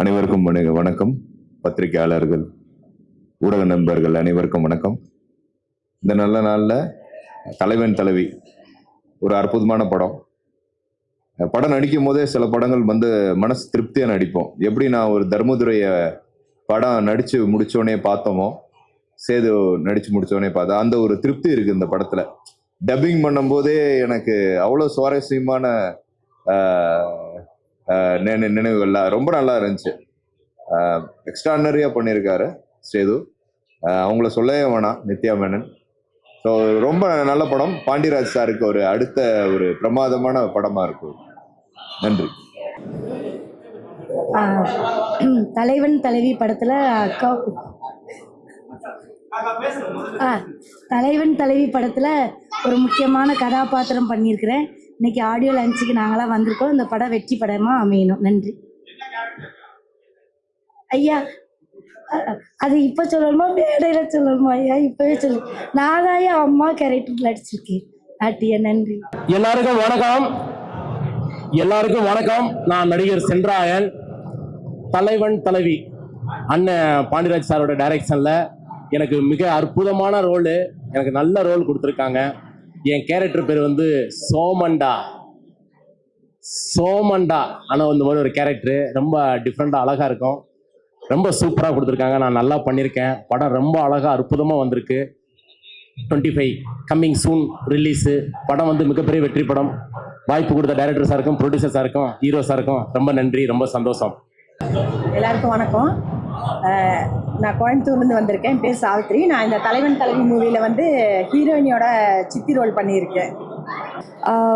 அனைவருக்கும் வணக்கம். பத்திரிகையாளர்கள் ஊடக நண்பர்கள் அனைவருக்கும் வணக்கம். இந்த நல்ல நாளில் தலைவன் தலைவி ஒரு அற்புதமான படம். படம் நடிக்கும் போதே சில படங்கள் வந்து மனசு திருப்தியாக நடிப்போம். எப்படி நான் ஒரு தர்மதுரைய படம் நடித்து முடித்தோடனே பார்த்தோமோ சேது நடித்து முடித்தோடனே பார்த்தா அந்த ஒரு திருப்தி இருக்குது இந்த படத்தில். டப்பிங் பண்ணும்போதே எனக்கு அவ்வளோ சுவாரஸ்யமான நினைவுகள்லாம் ரொம்ப நல்லா இருந்துச்சு. எக்ஸ்ட்ரானரியாக பண்ணியிருக்காரு சேது. அவங்கள சொல்லவே வேணாம் நித்யா மேனன். ஸோ ரொம்ப நல்ல படம். பாண்டியராஜ் சாருக்கு ஒரு அடுத்த ஒரு பிரமாதமான படமாக இருக்கும் நன்றி. தலைவன் தலைவி படத்தில் அக்கா ஆ தலைவன் தலைவி படத்தில் ஒரு முக்கியமான கதாபாத்திரம் பண்ணியிருக்கிறேன். இன்னைக்கு ஆடியோ லஞ்சுக்கு நாங்களாம் வந்திருக்கோம். இந்த படம் வெற்றி படமாக அமையணும். நன்றி. ஐயா அது இப்போ சொல்லணுமா? மேடையில் சொல்லணுமா ஐயா? இப்போவே சொல்லு. நான் தான் ஐயா அம்மா கேரக்டர் நடிச்சிருக்கேன். ஆட்டியா நன்றி. எல்லாருக்கும் வணக்கம். எல்லாருக்கும் வணக்கம். நான் நடிகர் சென்றாயன். தலைவன் தலைவி. அண்ணன் பாண்டியராஜ் சாரோட டைரக்ஷனில் எனக்கு மிக அற்புதமான ரோலு எனக்கு நல்ல ரோல் கொடுத்துருக்காங்க. என் கேரக்டர் பேர் வந்து சோமண்டா. சோமண்டா. ஆனால் இந்த மாதிரி ஒரு கேரக்டரு. ரொம்ப டிஃப்ரெண்ட்டாக அழகாக இருக்கும். ரொம்ப சூப்பராக கொடுத்துருக்காங்க. நான் நல்லா பண்ணியிருக்கேன். படம் ரொம்ப அழகாக அற்புதமாக வந்திருக்கு. Twenty five coming soon release படம் வந்து மிகப்பெரிய வெற்றி படம். வாய்ப்பு கொடுத்த டைரக்டர் சாருக்கும் ப்ரொடியூசர் சாருக்கும் ஹீரோ சாருக்கும் ரொம்ப நன்றி. ரொம்ப சந்தோஷம். எல்லாருக்கும் வணக்கம். நான் கோயம்புத்தூர்லேருந்து வந்திருக்கேன். என் பேர் சாவித்ரி. நான் இந்த தலைவன் தலைவி மூவியில் வந்து ஹீரோயினியோட சித்தி ரோல் பண்ணியிருக்கேன்.